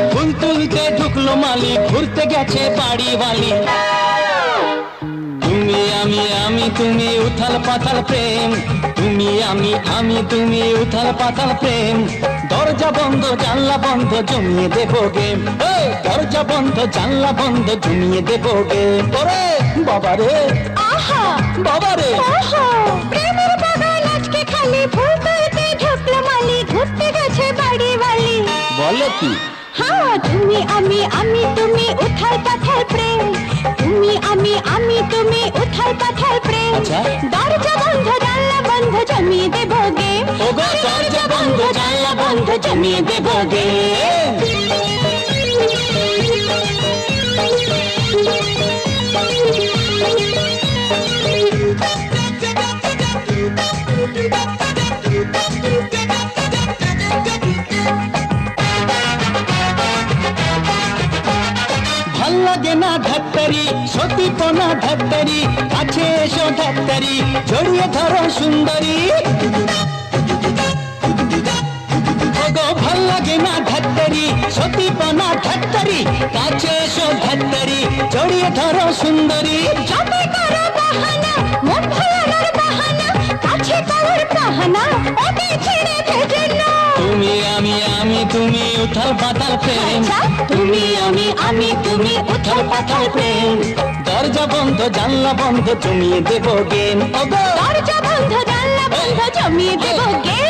তুলতে ঢুকলো মালি ঘুরতে গেছে বাড়ি বালি তুমি আমি আমি তুমি উথাল পাথাল প্রেম। তুমি আমি আমি তুমি উথাল পাথাল প্রেম। দরজা বন্ধ জানলা বন্ধ জমিয়ে দেবো গেম। দরজা বন্ধ জানলা বন্ধ জমিয়ে দেবো গেম। ওরে বাবারে আহা! বাবারে ওহো প্রেমের বাগান আজকে খালি ফুল তুলতে ঢুকলো মালি ঘুরতে গেছে বাড়ি বাড়ি বলো কি? হ্যাঁ তুমি আমি আমি তুমি উথাল পাথাল প্রেম। তুমি আমি আমি তুমি উথাল পাথাল প্রেম। আচ্ছা। দরজা বন্ধ জানলা বন্ধ জমিয়ে দেব গে। দরজা বন্ধ জানলা বন্ধ জমিয়ে দেব গেম ভালো লাগে না ধাত্তারি সতীপনা ধাত্তারি, কাছে এসো ধাত্তারি, জড়িয়ে ধরো সুন্দরী। ভালো লাগে না ধাত্তারি সতীপনা ধাত্তারি, কাছে এসো ধাত্তারি, জড়িয়ে ধরো সুন্দরী। উথাল পাতাল প্রেম আচ্ছা। তুমি আমি আমি তুমি উথাল পাতাল প্রেম দরজা বন্ধ জানলা বন্ধ তুমি দেবো গেম দরজা বন্ধ জানলা বন্ধ জমিয়ে দেবো গে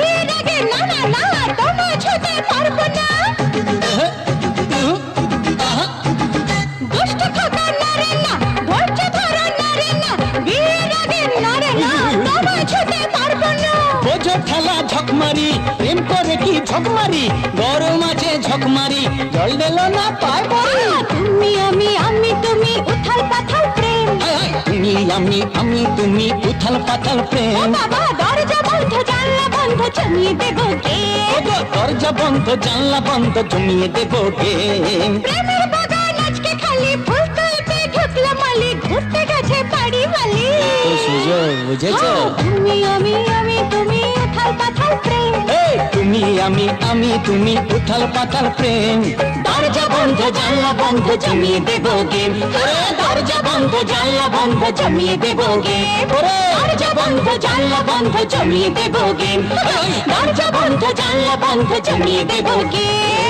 বিয়ের আগে না না না তোমা ছুতে পারব না। দুষ্ট খোকা নারে না ধৈর্য ধরো নারে না বিয়ের আগে নারে না তোমা ছুতে পারব না। বোঝো ঠেলা ঝকমারি প্রেম করে কি ঝকমারি গরম আছে ঝকমারি জল দিল না পায় পড়ি তুমি আমি আমি তুমি উথাল পাথাল প্রেম। তুমি আমি আমি তুমি উথাল পাতাল প্রেম। বাবা দরজা জমিয়ে দেব গে দরজা বন্ধ জানলা বন্ধ জমিয়ে দেব গে প্রেমের বাগান আজকে খালি ফুল তুলতে ঢুকলো মালি ঘুরতে গেছে বাড়ি মালি সুযোগ বুঝেছ? হ্যাঁ, তুমি আমি আমি তুমি উথাল পাথাল প্রেম। তুমি আমি আমি তুমি উথাল পাথাল প্রেম। দরজা বন্ধ জানলা বন্ধ জমিয়ে দেবো গেম। দরজা বন্ধ জানলা বন্ধ জমিয়ে দেবো গেম। ওরে, দরজা বন্ধ জানলা বন্ধ জমিয়ে দেবো গেম। দরজা বন্ধ জানলা বন্ধ জমিয়ে দেব গেম।